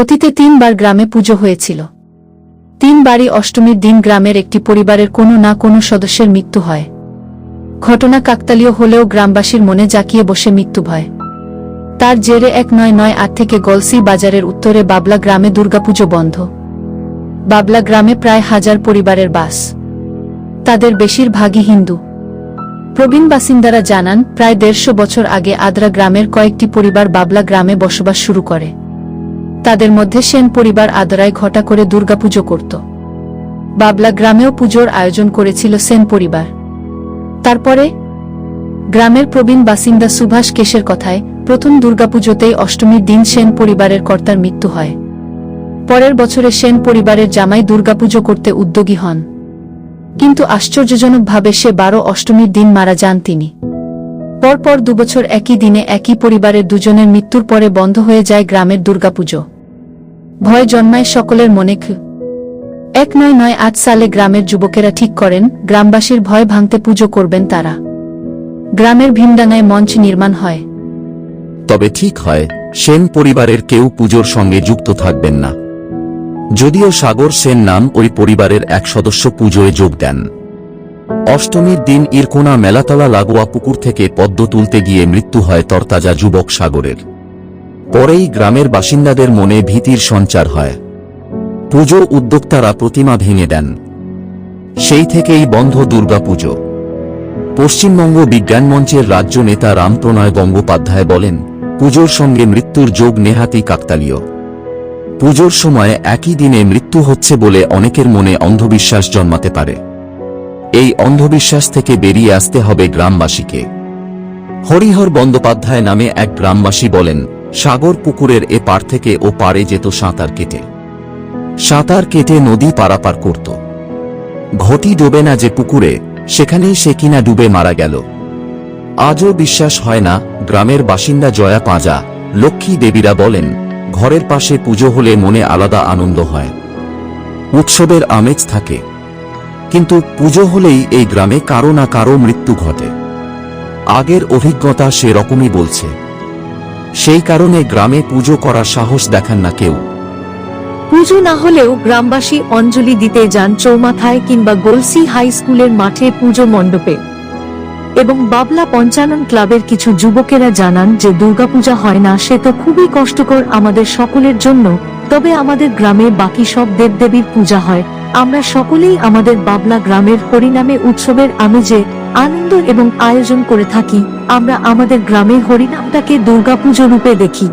অতীতে তিনবার গ্রামে পুজো হয়েছিল। তিনবারই অষ্টমীর দিন গ্রামের একটি পরিবারের কোনো না কোনো সদস্যের মৃত্যু হয়। ঘটনা কাকতালীয় হলেও গ্রামবাসীর মনে জাকিয়ে বসে মৃত্যু ভয়। তার জেরে এক নয় নয় আট থেকে গলসি বাজারের উত্তরে বাবলা গ্রামে দুর্গাপুজো বন্ধ। বাবলা গ্রামে প্রায় হাজার পরিবারের বাস। তাদের বেশিরভাগই হিন্দু। প্রবীণ বাসিন্দারা জানান, প্রায় দেড়শো বছর আগে আদ্রা গ্রামের কয়েকটি পরিবার বাবলা গ্রামে বসবাস শুরু করে। তাদের মধ্যে সেন পরিবার আদরায় ঘটা করে দুর্গাপুজো করত। বাবলা গ্রামেও পুজোর আয়োজন করেছিল সেন পরিবার। তারপরে গ্রামের প্রবীণ বাসিন্দা সুভাষ কেশের কথায়, প্রথম দুর্গাপুজোতেই অষ্টমীর দিন সেন পরিবারের কর্তার মৃত্যু হয়। পরের বছরে সেন পরিবারের জামাই দুর্গাপুজো করতে উদ্যোগী হন। কিন্তু আশ্চর্যজনকভাবে সে বারো অষ্টমীর দিন মারা যান তিনি। পরপর দুবছর একই দিনে একই পরিবারের দুজনের মৃত্যুর পরে বন্ধ হয়ে যায় গ্রামের দুর্গাপুজো। ভয় জন্মায় সকলের মনে এক নয় নয় আট সালে গ্রামের যুবকেরা ঠিক করেন, গ্রামবাসীর ভয় ভাঙতে পুজো করবেন তারা। গ্রামের ভীমডাঙ্গায় মঞ্চ নির্মাণ হয়। তবে ঠিক হয়, সেন পরিবারের কেউ পুজোর সঙ্গে যুক্ত থাকবেন না। যদিও সাগর সেন নাম ওই পরিবারের এক সদস্য পুজোয় যোগ দেন। অষ্টমীর দিন ইরকোনা, মেলাতলা, লাগোয়া পুকুর থেকে পদ্ম তুলতে গিয়ে মৃত্যু হয় তরতাজা যুবক সাগরের। পরেই গ্রামের বাসিন্দাদের মনে ভীতির সঞ্চার হয়। পুজো উদ্যোক্তারা প্রতিমা ভেঙে দেন। সেই থেকেই বন্ধ দুর্গাপুজো। পশ্চিমবঙ্গ বিজ্ঞান মঞ্চের রাজ্য নেতা রামপ্রণয় গঙ্গোপাধ্যায় বলেন, পুজোর সঙ্গে মৃত্যুর যোগ নেহাতি কাকতালীয়। পুজোর সময় একই দিনে মৃত্যু হচ্ছে বলে অনেকের মনে অন্ধবিশ্বাস জন্মাতে পারে। এই অন্ধবিশ্বাস থেকে বেরিয়ে আসতে হবে গ্রামবাসীকে। হরিহর বন্দ্যোপাধ্যায় নামে এক গ্রামবাসী বলেন সাগর পুকুরের এ পার থেকে ও পারে যেত সাঁতার কেটে। সাঁতার কেটে নদী পারাপার করত। ঘটি ডোবে না যে পুকুরে, সেখানেই সে কিনা ডুবে মারা গেল। আজও বিশ্বাস হয় না, গ্রামের বাসিন্দা জয়া পাঁজা, লক্ষ্মী দেবীরা বলেন, ঘরের পাশে পুজো হলে মনে আলাদা আনন্দ হয়। উৎসবের আমেজ থাকে। কিন্তু পুজো হলেই এই গ্রামে কারও না কারও মৃত্যু ঘটে। আগের অভিজ্ঞতা সেরকমই বলছে। সেই কারণে গ্রামে পুজো করার সাহস দেখান না কেউ। পুজো না হলেও গ্রামবাসী অঞ্জলি দিতে যান চৌমাথায় কিংবা গোলসি হাই স্কুলের মাঠে পুজো মণ্ডপে। এবং বাবলা পঞ্চানন ক্লাবের কিছু যুবকেরা জানান যে দুর্গাপূজা হয় না, সে তো খুবই কষ্টকর আমাদের সকলের জন্য, তবে আমাদের গ্রামে বাকি সব দেবদেবীর পূজা হয়। আমরা সকলেই আমাদের বাবলা গ্রামের হরিনামে উৎসবের আমেজে আনন্দ এবং আয়োজন করে থাকি। আমরা আমাদের গ্রামে হরিনামটাকে দুর্গাপুজো রূপে দেখি।